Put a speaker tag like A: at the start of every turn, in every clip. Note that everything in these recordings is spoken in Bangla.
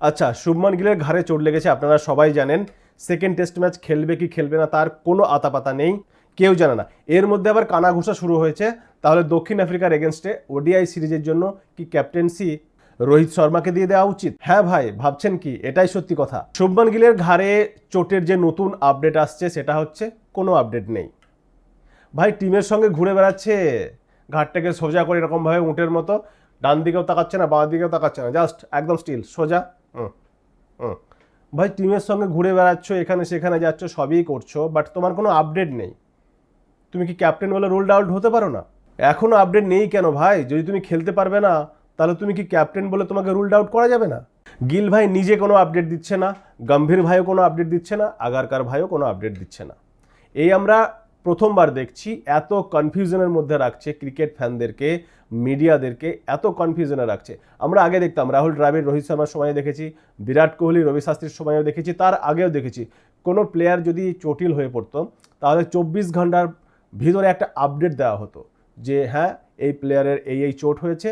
A: আচ্ছা শুভমান গিলের ঘাড়ে চোট লেগেছে, আপনারা সবাই জানেন। সেকেন্ড টেস্ট ম্যাচ খেলবে কি খেলবে না, তার কোনো আতাপাতা নেই, কেউ জানে না। এর মধ্যে আবার কানা ঘুষা শুরু হয়েছে। তাহলে দক্ষিণ আফ্রিকার এগেনস্টে ওডিআই সিরিজের জন্য কি ক্যাপ্টেন্সি রোহিত শর্মাকে দিয়ে দেওয়া উচিত? হ্যাঁ ভাই, ভাবছেন কি? এটাই সত্যি কথা। শুভমান গিলের ঘাড়ে চোটের যে নতুন আপডেট আসছে, সেটা হচ্ছে কোনো আপডেট নেই। ভাই, টিমের সঙ্গে ঘুরে বেড়াচ্ছে। ঘাটটাকে সোজা করে এরকমভাবে উঁটের মতো, ডান দিকেও তাকাচ্ছে না, বাঁ দিকেও তাকাচ্ছে না জাস্ট একদম স্টিল সোজা। ভাই টিমের সঙ্গে ঘুরে বেড়াচ্ছ, এখানে সেখানে যাচ্ছ, সবই করছ বাট তোমার কোনো আপডেট নেই। তুমি কি ক্যাপ্টেন বলে রোল্ড আউট হতে পারো না? এখনও আপডেট নেই কেন ভাই? যদি তুমি খেলতে পারবে না, তাহলে তুমি কি ক্যাপ্টেন বলে তোমাকে রুলড আউট করা যাবে না? গিল ভাই নিজে কোনো আপডেট দিচ্ছে না, গম্ভীর ভাইও কোনো আপডেট দিচ্ছে না, আগারকার ভাইও কোনো আপডেট দিচ্ছে না। এই আমরা প্রথমবার দেখছি এত কনফিউশনের মধ্যে রাখছে ক্রিকেট ফ্যানদেরকে মিডিয়াদেরকে এত কনফিউশনে রাখছে। আমরা আগে দেখতাম রাহুল দ্রাবিড়, রোহিত শর্মার সময় দেখেছি, বিরাট কোহলি, রবি শাস্ত্রীর সময়ও দেখেছি, তার আগেও দেখেছি। কোনো প্লেয়ার যদি চটিল হয়ে পড়তো, তাহলে চব্বিশ ঘণ্টার ভিতরে একটা আপডেট দেওয়া হতো যে হ্যাঁ এই প্লেয়ারের এই এই চোট হয়েছে,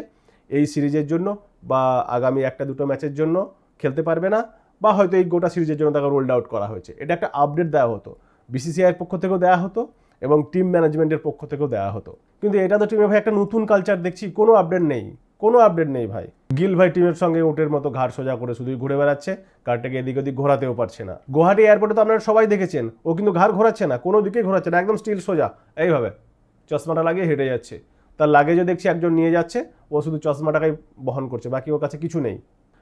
A: এই সিরিজের জন্য বা আগামী একটা, দুটো ম্যাচের জন্য খেলতে পারবে না বা হয়তো এই গোটা সিরিজের জন্য তাকে রোল্ড আউট করা হয়েছে। এটা একটা আপডেট দেওয়া হতো। বিসিসিআইয়ের পক্ষ থেকেও দেওয়া হতো এবং টিম ম্যানেজমেন্টের পক্ষ থেকেও দেওয়া হতো। কিন্তু এটা তো টিমে ভাই একটা নতুন কালচার দেখছি, কোনো আপডেট নেই, কোনো আপডেট নেই ভাই। গিল ভাই টিমের সঙ্গে উটের মতো ঘাড় সোজা করে শুধুই ঘুরে বেড়াচ্ছে কারটাকে এদিক ওদিক ঘোরাতেও পারছে না। গুয়াহাটি এয়ারপোর্টে তো আপনারা সবাই দেখেছেন, ও কিন্তু ঘাড় ঘোরাচ্ছে না, কোনো দিকেই ঘোরাচ্ছে না, একদম স্টিল সোজা। এইভাবে চশমাটা লাগিয়ে হেঁটে যাচ্ছে। তার লাগেজও দেখছি একজন নিয়ে যাচ্ছে, ও শুধু চশমাটাকেই বহন করছে, বাকি ওর কাছে কিছু নেই।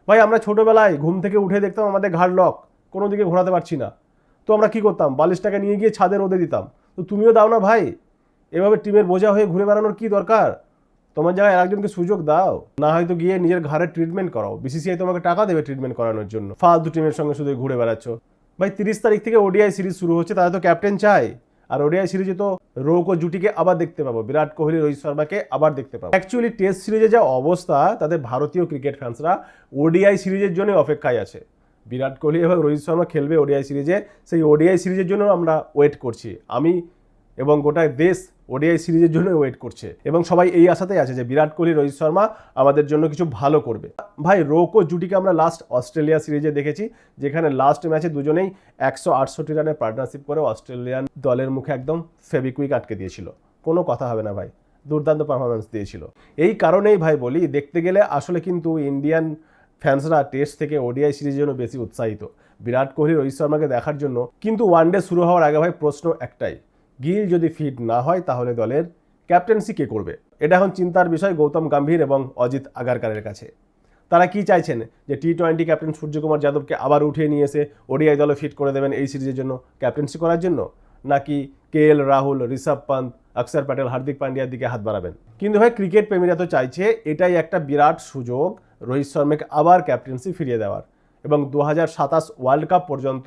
A: ভাই আমরা ছোটোবেলায় ঘুম থেকে উঠে দেখতাম আমাদের ঘাড় লক কোনো দিকে ঘোরাতে পারছি না। তো আমরা কি করতাম? বালিশটাকে নিয়ে গিয়ে ছাদে রোদে দিতাম। তো তুমিও দাও না ভাই। এভাবে টিমের বোঝা হয়ে ঘুরে বেড়ানোর কি দরকার? তোমার জায়গায় আরেকজনকে সুযোগ দাও। না হয়তো গিয়ে নিজের ঘাড়ে ট্রিটমেন্ট করাও। বিসিসিআই তোমাকে টাকা দেবে ট্রিটমেন্ট করানোর জন্য। ফালতু টিমের সঙ্গে শুধু ঘুরে বেড়াচ্ছ। ভাই, তিরিশ তারিখ থেকে ওডিআই সিরিজ শুরু হচ্ছে তারা তো ক্যাপ্টেন চাই। আর ওডিআই সিরিজে তো রৌক জুটিকে আবার দেখতে পাবো। বিরাট কোহলি, রোহিত শর্মাকে আবার দেখতে পাবো। অ্যাকচুয়ালি টেস্ট সিরিজে যা অবস্থা তাদের ভারতীয় ক্রিকেট ফ্যান্সরা ওডিআই সিরিজের জন্য অপেক্ষায় আছে। বিরাট কোহলি এবং রোহিত শর্মা খেলবে ওডিআই সিরিজে, সেই ওডিআই সিরিজের জন্য আমরা ওয়েট করছি। আমি এবং গোটা দেশ ওডিআই সিরিজের জন্য ওয়েট করছে এবং সবাই এই আশাতেই আছে যে বিরাট কোহলি, রোহিত শর্মা আমাদের জন্য কিছু ভালো করবে। ভাই, রোকো জুটিকে আমরা লাস্ট অস্ট্রেলিয়া সিরিজে দেখেছি, যেখানে লাস্ট ম্যাচে দুজনেই একশো আটষট্টি রানের পার্টনারশিপ করে অস্ট্রেলিয়ান দলের মুখে একদম ফেবিকুইক আটকে দিয়েছিল। কোনো কথা হবে না ভাই, দুর্দান্ত পারফরমেন্স দিয়েছিল। এই কারণেই ভাই বলি, দেখতে গেলে আসলে কিন্তু ইন্ডিয়ান ফ্যান্সরা টেস্ট থেকে ওডিআই সিরিজের জন্য বেশি উৎসাহিত। বিরাট কোহলি রোহিত শর্মাকে দেখার জন্য কিন্তু ওয়ানডে শুরু হওয়ার আগে ভাই প্রশ্ন একটাই, গিল যদি ফিট না হয় তাহলে দলের ক্যাপ্টেন্সি কে করবে? এটা এখন চিন্তার বিষয় গৌতম গম্ভীর এবং অজিত আগারকারের কাছে। তারা কি চাইছেন? যে টি টোয়েন্টি ক্যাপ্টেন সূর্যকুমার যাদবকে আবার উঠিয়ে নিয়ে এসে ওডিআই দলে ফিট করে দেবেন এই সিরিজের জন্য ক্যাপ্টেন্সি করার জন্য? নাকি কে এল, রাহুল, ঋষভ পান্ত, অক্ষর প্যাটেল, হার্দিক পান্ডিয়ার দিকে হাত বাড়াবেন? কিন্তু ভাই ক্রিকেট প্রেমীরা তো চাইছে, এটাই একটা বিরাট সুযোগ। রোহিত শর্মাকে আবার ক্যাপ্টেন্সি ফিরিয়ে দেওয়ার। এবং দু হাজার সাতাশ ওয়ার্ল্ড কাপ পর্যন্ত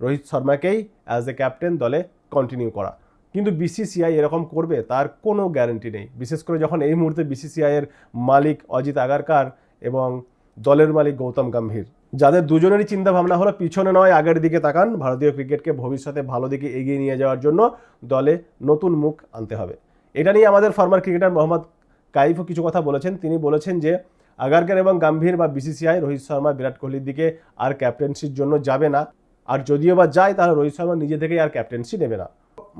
A: রোহিত শর্মাকেই অ্যাজ এ ক্যাপ্টেন দলে কন্টিনিউ করা। কিন্তু বিসিসিআই এরকম করবে, তার কোনো গ্যারান্টি নেই। বিশেষ করে যখন এই মুহূর্তে বিসিসিআইয়ের মালিক অজিত আগারকার এবং দলের মালিক গৌতম গম্ভীর, যাদের দুজনেরই চিন্তা ভাবনা হলো পিছনে নয়, আগের দিকে তাকান, ভারতীয় ক্রিকেটকে ভবিষ্যতে ভালো দিকে এগিয়ে নিয়ে যাওয়ার জন্য দলে নতুন মুখ আনতে হবে। এটা নিয়ে আমাদের ফার্মার ক্রিকেটার মোহাম্মদ কাইফও কিছু কথা বলেছেন। তিনি বলেছেন যে আগারকার এবং গাম্ভীর বা বিসিসিআই, রোহিত শর্মা, বিরাট কোহলির দিকে আর ক্যাপ্টেন্সির জন্য যাবে না। আর যদিও বা যায়, তাহলে রোহিত শর্মা নিজে থেকেই আর ক্যাপ্টেন্সি নেবে না।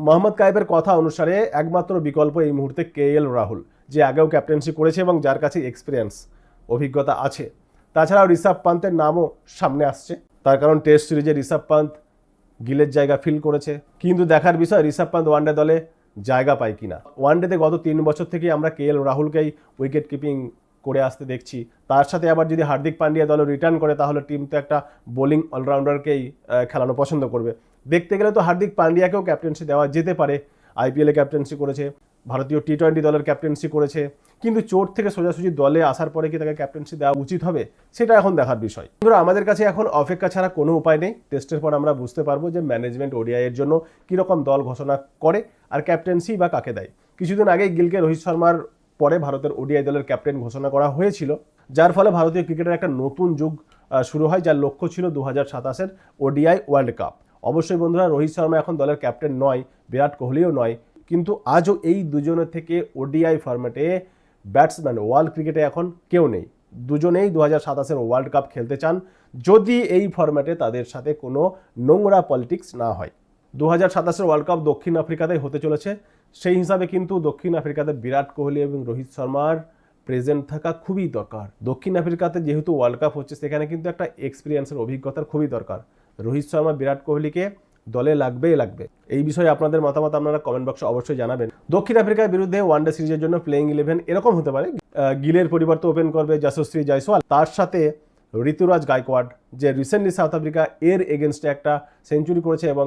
A: মোহাম্মদ কাইফের কথা অনুসারে একমাত্র বিকল্প এই মুহূর্তে কে এল রাহুল, যে আগেও ক্যাপ্টেন্সি করেছে এবং যার কাছে এক্সপিরিয়েন্স অভিজ্ঞতা আছে। তাছাড়াও ঋষভ পান্তের নামও সামনে আসছে। তার কারণ টেস্ট সিরিজে ঋষভ পান্ত গিলের জায়গা ফিল করেছে। কিন্তু দেখার বিষয়, ঋষভ পান্ত ওয়ানডে দলে জায়গা পায় কিনা? ওয়ানডেতে গত তিন বছর থেকে আমরা কে এল রাহুলকেই উইকেট কিপিং করে আসতে দেখছি। তার সাথে আবার যদি হার্দিক পান্ডিয়া দলে রিটার্ন করে, তাহলে টিম তো একটা বোলিং অলরাউন্ডারকেই খেলানো পছন্দ করবে। দেখতে গেলে তো হার্দিক পান্ডিয়াকেও ক্যাপ্টেন্সি দেওয়া যেতে পারে। আইপিএলে ক্যাপ্টেন্সি করেছে, ভারতীয় টি টোয়েন্টি দলের ক্যাপ্টেন্সি করেছে। কিন্তু চোট থেকে সোজাসুজি দলে আসার পরে কি তাকে ক্যাপ্টেন্সি দেওয়া উচিত হবে, সেটা এখন দেখার বিষয়। বন্ধুরা, আমাদের কাছে এখন অপেক্ষা ছাড়া কোনো উপায় নেই। টেস্টের পর আমরা বুঝতে পারব যে ম্যানেজমেন্ট ওডিআইয়ের জন্য কীরকম দল ঘোষণা করে আর ক্যাপ্টেন্সি বা কাকে দেয়। কিছুদিন আগেই গিলকে রোহিত শর্মার পরে ভারতের ওডিআই দলের ক্যাপ্টেন ঘোষণা করা হয়েছিল, যার ফলে ভারতীয় ক্রিকেটের একটা নতুন যুগ শুরু হয়, যার লক্ষ্য ছিল দু হাজার সাতাশের ওডিআই ওয়ার্ল্ড কাপ। অবশ্যই বন্ধুরা, রোহিত শর্মা এখন দলের ক্যাপ্টেন নয়, বিরাট কোহলিও নয়, কিন্তু আজও এই দুজনের থেকে ওডিআই ফরম্যাটে ব্যাটসম্যান, ওয়ার্ল্ড ক্রিকেটে এখন কেউ নেই। দুজনেই দু হাজার সাতাশের ওয়ার্ল্ড কাপ খেলতে চান, যদি এই ফরম্যাটে তাদের সাথে কোনো নোংরা পলিটিক্স না হয়। দু হাজার সাতাশের ওয়ার্ল্ড কাপ দক্ষিণ আফ্রিকাতেই হতে চলেছে সেই হিসাবে কিন্তু দক্ষিণ আফ্রিকাতে বিরাট কোহলি এবং রোহিত শর্মার প্রেজেন্ট থাকা খুবই দরকার। দক্ষিণ আফ্রিকাতে যেহেতু ওয়ার্ল্ড কাপ হচ্ছে, সেখানে কিন্তু একটা এক্সপিরিয়েন্সের অভিজ্ঞতার খুবই দরকার। রোহিত শর্মা, বিরাট কোহলিকে দলে লাগবেই লাগবে। এই বিষয়ে আপনাদের মতামত আপনারা কমেন্ট বক্সে অবশ্যই জানাবেন। দক্ষিণ আফ্রিকার বিরুদ্ধে ওয়ানডে সিরিজের জন্য প্লেইং ইলেভেন এরকম হতে পারে। গিলের পরিবর্তে ওপেন করবে যশস্বী জয়সওয়াল। তার সাথে ঋতুরাজ গায়কোয়াড, যে রিসেন্টলি সাউথ আফ্রিকা এর এগেনস্টে একটা সেঞ্চুরি করেছে এবং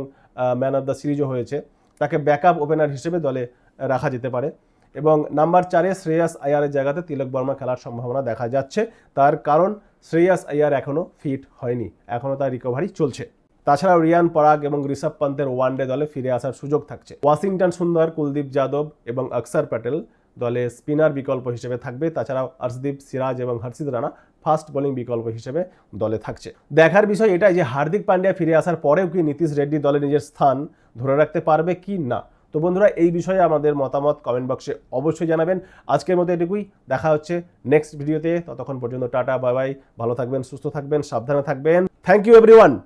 A: ম্যান অফ দ্য সিরিজও হয়েছে। তাকে ব্যাকআপ ওপেনার হিসেবে দলে রাখা যেতে পারে। এবং নাম্বার চারে শ্রেয়াস আয়ারের জায়গাতে তিলক বর্মা খেলার সম্ভাবনা দেখা যাচ্ছে। তার কারণ, শ্রেয়াস আয়ার এখনও ফিট হয়নি। এখনও তার রিকভারি চলছে। তাছাড়াও রিয়ান পরাগ এবং ঋষভ পান্তের ওয়ানডে দলে ফিরে আসার সুযোগ থাকছে। ওয়াশিংটন সুন্দর, কুলদীপ যাদব এবং অক্সার প্যাটেল দলে স্পিনার বিকল্প হিসেবে থাকবে। তাছাড়াও হর্ষদীপ সিরাজ এবং হর্ষিত রানা ফাস্ট বোলিং বিকল্প হিসেবে দলে থাকছে। দেখার বিষয় এটাই যে হার্দিক পান্ডিয়া ফিরে আসার পরেও কি নীতিশ রেড্ডি দলে নিজের স্থান ধরে রাখতে পারবে কি না? তো বন্ধুরা, এই বিষয়ে আমাদের মতামত কমেন্ট বক্সে অবশ্যই জানাবেন। আজকের মতো এটুকুই। দেখা হচ্ছে নেক্সট ভিডিওতে ততক্ষণ পর্যন্ত টাটা, বাই বাই। ভালো থাকবেন, সুস্থ থাকবেন, সাবধানে থাকবেন। Thank you everyone